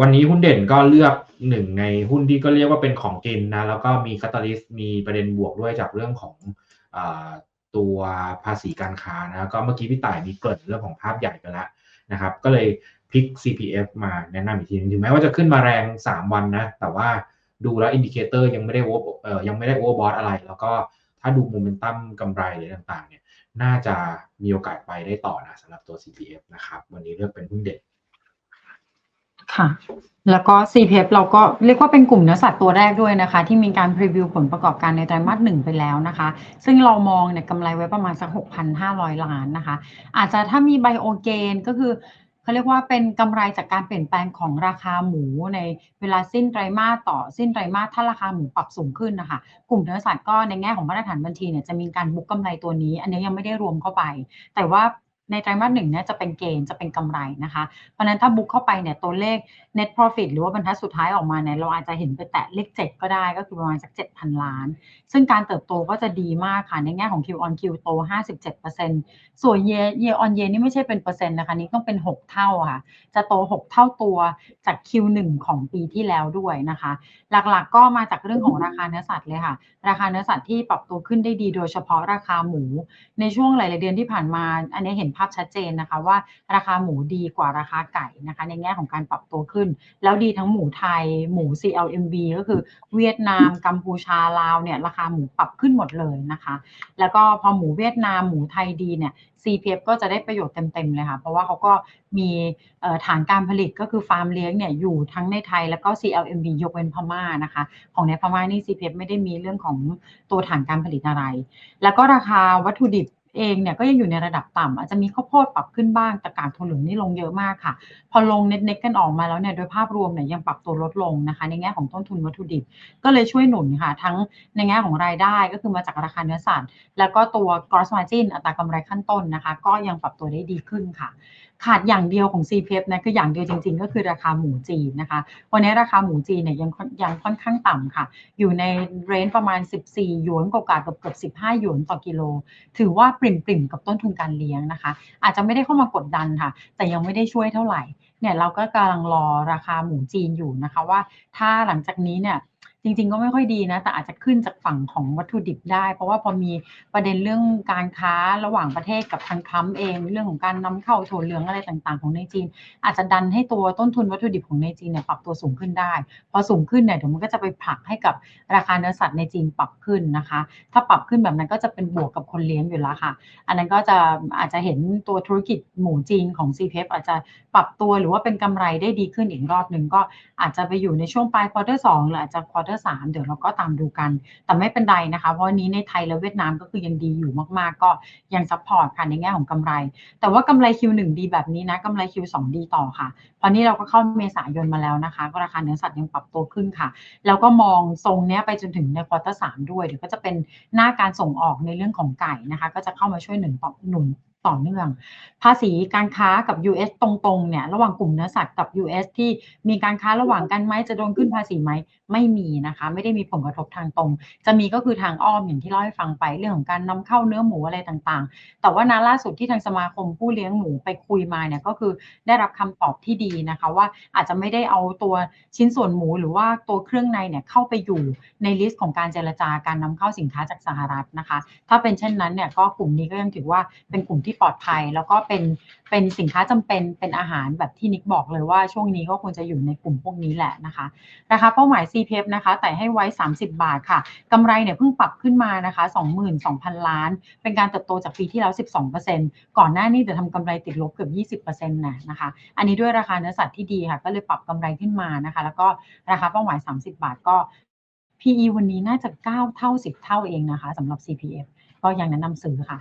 วันนี้หุ้นเด่นก็เลือกหนึ่งในหุ้นที่ก็เรียกว่าเป็นของกินนะ แล้วก็มีคาตาลิสต์มีประเด็นบวกด้วยจากเรื่องของอตัวภาษีการค้านะ ก็เมื่อกี้พี่ต่ายมีเกิดเรื่องของภาพใหญ่ไปแล้วนะครับ ก็เลยพลิก CPF มาแนะนำอีกทีนึงถึงแม้ว่าจะขึ้นมาแรง 3 วันนะ แต่ว่าดูแล้วอินดิเคเตอร์ยังไม่ได้โอเออยังไม่ได้โอเวอร์บอทอะไร แล้วก็ถ้าดูโมเมนตัมกำไรหรือต่างๆ เนี่ย น่าจะมีโอกาสไปได้ต่อนะสำหรับตัว CPF นะครับ วันนี้เลือกเป็นหุ้นเด็ด ค่ะ แล้วก็ CPF เราก็เรียกว่าเป็นกลุ่มเนื้อสัตว์ตัวแรกด้วยนะคะ ที่มีการพรีวิวผลประกอบการในไตรมาสหนึ่งไปแล้วนะคะ ซึ่งเรามองเนี่ยกำไรไว้ประมาณสัก 6,500 ล้านนะคะ อาจจะถ้ามีไบโอเกนก็คือเขาเรียกว่าเป็นกำไรจากการเปลี่ยนแปลงของราคาหมูในเวลาสิ้นไตรมาสต่อสิ้นไตรมาสถ้าราคาหมูปรับสูงขึ้นนะคะกลุ่มเนื้อสัตว์ก็ในแง่ของมาตรฐานบัญชีเนี่ยจะมีการบุกกำไรตัวนี้ อันนี้ยังไม่ได้รวมเข้าไป แต่ว่า ในไตรมาสหนึ่งเนี่ยจะเป็นเกณฑ์จะเป็นกำไรนะคะ เพราะนั้นถ้าบุ๊กเข้าไปเนี่ยตัวเลข net profit หรือว่าบรรทัดสุดท้ายออกมาเนี่ยเราอาจจะเห็นไปแตะเลข 7 ก็ได้ก็คือประมาณสัก 7,000 ล้าน ซึ่งการเติบโตก็จะดีมากค่ะ ในแง่ของ Q on Q โต 57%ส่วน year year on year นี่ไม่ใช่เป็นเปอร์เซ็นต์นะคะนี่ต้องเป็น 6 เท่าค่ะ จะโต 6 เท่าตัวจาก Q1 ของปีที่แล้วด้วยนะคะ หลักๆก็มาจากเรื่องของราคาเนื้อสัตว์เลยค่ะ ราคาเนื้อสัตว์ที่ปรับตัวขึ้นได้ดีโดยเฉพาะราคาหมู ในช่วงหลาย ๆ เดือนที่ผ่านมา อันนี้เห็นภาพชัดเจนนะคะว่าราคาหมูดีกว่าราคาไก่นะคะ ในแง่ของการปรับตัวขึ้น แล้วดีทั้งหมูไทยหมู CLMV ก็คือเวียดนาม กัมพูชาลาวเนี่ยราคาหมูปรับขึ้นหมดเลยนะคะ แล้วก็พอหมูเวียดนามหมูไทยดีเนี่ย CPF ก็จะได้ประโยชน์เต็มๆเลยค่ะ เพราะว่าเขาก็มีฐานการผลิตก็คือฟาร์มเลี้ยงเนี่ยอยู่ทั้งในไทยแล้วก็ CLMV ยกเว้นพม่านะคะ ของในพม่านี่ CPF ไม่ได้มีเรื่องของตัวฐานการผลิตอะไร แล้วก็ราคาวัตถุดิบ เองเนี่ยก็ยังอยู่ในระดับต่ำอาจจะมีข้าวโพดปรับขึ้นบ้างแต่กากถั่วเหลืองนี่ลงเยอะมากค่ะ พอลงเน็ตๆกันออกมาแล้วเนี่ยโดยภาพรวมเนี่ยยังปรับตัวลดลงนะคะ ในแง่ของต้นทุนวัตถุดิบ ก็เลยช่วยหนุนค่ะ ทั้งในแง่ของรายได้ก็คือมาจากราคาเนื้อสัตว์แล้วก็ตัว gross margin อัตรากำไรขั้นต้นนะคะ ก็ยังปรับตัวได้ดีขึ้นค่ะ ขาดอย่างเดียวของ CPF นะคืออย่างเดียวจริง ๆ ก็คือราคาหมูจีนนะคะ วันนี้ราคาหมูจีนเนี่ยยังยังค่อนข้างต่ำค่ะ อยู่ในเรนจ์ประมาณ 14 หยวนกว่าเกือบเกือบ15 หยวนต่อกิโล ถือว่าปริ่มๆ กับต้นทุนการเลี้ยงนะคะ อาจจะไม่ได้เข้ามากดดันค่ะ แต่ยังไม่ได้ช่วยเท่าไหร่เนี่ยเราก็กำลังรอราคาหมูจีนอยู่นะคะว่าถ้าหลังจากนี้เนี่ย จริง ๆ ก็ไม่ค่อยดีนะ แต่อาจจะขึ้นจากฝั่งของวัตถุดิบได้ เพราะว่าพอมีประเด็นเรื่องการค้าระหว่างประเทศกับทางทรัมป์เองเรื่องของการนำเข้าถั่วเหลืองอะไรต่างๆ ของในจีน อาจจะดันให้ตัวต้นทุนวัตถุดิบของในจีนเนี่ยปรับตัวสูงขึ้นได้ พอสูงขึ้นเนี่ยเดี๋ยวมันก็จะไปผลักให้กับราคาเนื้อสัตว์ในจีนปรับขึ้นนะคะ ถ้าปรับขึ้นแบบนั้นก็จะเป็นบวกกับคนเลี้ยงอยู่แล้วค่ะ อันนั้นก็จะอาจจะเห็นตัวธุรกิจหมูจีนของ CPF อาจจะปรับตัวหรือว่าเป็นกำไรได้ดีขึ้นอีกรอบหนึ่งก็อาจจะไปอยู่ในช่วงปลายควอเตอร์สองหรืออาจจะควอเตอร์สามเดี๋ยวเราก็ตามดูกัน แต่ไม่เป็นไรนะคะ เพราะนี้ในไทยและเวียดนามก็คือยังดีอยู่มากๆ ก็ยังซัพพอร์ตค่ะในแง่ของกำไร แต่ว่ากำไร Q1 ดีแบบนี้นะกำไร Q2 ดีต่อค่ะตอนนี้เราก็เข้าเมษายนมาแล้วนะคะ ก็ราคาเนื้อสัตว์ยังปรับตัวขึ้นค่ะแล้วก็มองทรงนี้ไปจนถึงในควอเตอร์สามด้วยเดี๋ยวก็จะเป็นหน้าการส่งออกในเรื่องของไก่นะคะ ก็จะเข้ามาช่วยหนุนหนุน ต่อเนื่อง ภาษีการค้ากับ US ตรงๆเนี่ยระหว่างกลุ่มเนื้อสัตว์กับ US ที่มีการค้าระหว่างกันไหมจะโดนขึ้นภาษีไหมไม่มีนะคะ ไม่ได้มีผลกระทบทางตรง จะมีก็คือทางอ้อมอย่างที่เล่าให้ฟังไปเรื่องของการนำเข้าเนื้อหมูอะไรต่างๆ แต่ว่านาล่าสุดที่ทางสมาคมผู้เลี้ยงหมูไปคุยมาเนี่ยก็คือได้รับคำตอบที่ดีนะคะว่าอาจจะไม่ได้เอาตัวชิ้นส่วนหมูหรือว่าตัวเครื่องในเนี่ยเข้าไปอยู่ในลิสต์ของการเจรจาการนำเข้าสินค้าจากสหรัฐนะคะ ถ้าเป็นเช่นนั้นเนี่ยก็กลุ่มนี้ก็ยังถือว่าเป็นกลุ่มที่ปลอดภัย แล้วก็เป็นเป็นสินค้าจำเป็นเป็นอาหารแบบที่นิกบอกเลยว่าช่วงนี้ก็ควรจะอยู่ในกลุ่มพวกนี้แหละนะคะราคาเป้าหมาย CPF นะคะแต่ให้ไว้ 30 บาทค่ะกำไรเนี่ยเพิ่งปรับขึ้นมานะคะ 22,000 ล้าน เป็นการเติบโตจากปีที่แล้ว 12%ก่อนหน้านี้เดี๋ยวทำกำไรติดลบเกือบ 20%นะนะคะ อันนี้ด้วยราคาเนื้อสัตว์ที่ดีค่ะ ก็เลยปรับกำไรขึ้นมานะคะ แล้วก็ราคาเป้าหมาย 30 บาทก็ PE วันนี้น่าจะ 9 เท่า 10 เท่าเองนะคะสำหรับ CPF ก็ยังแนะนำซื้อค่ะ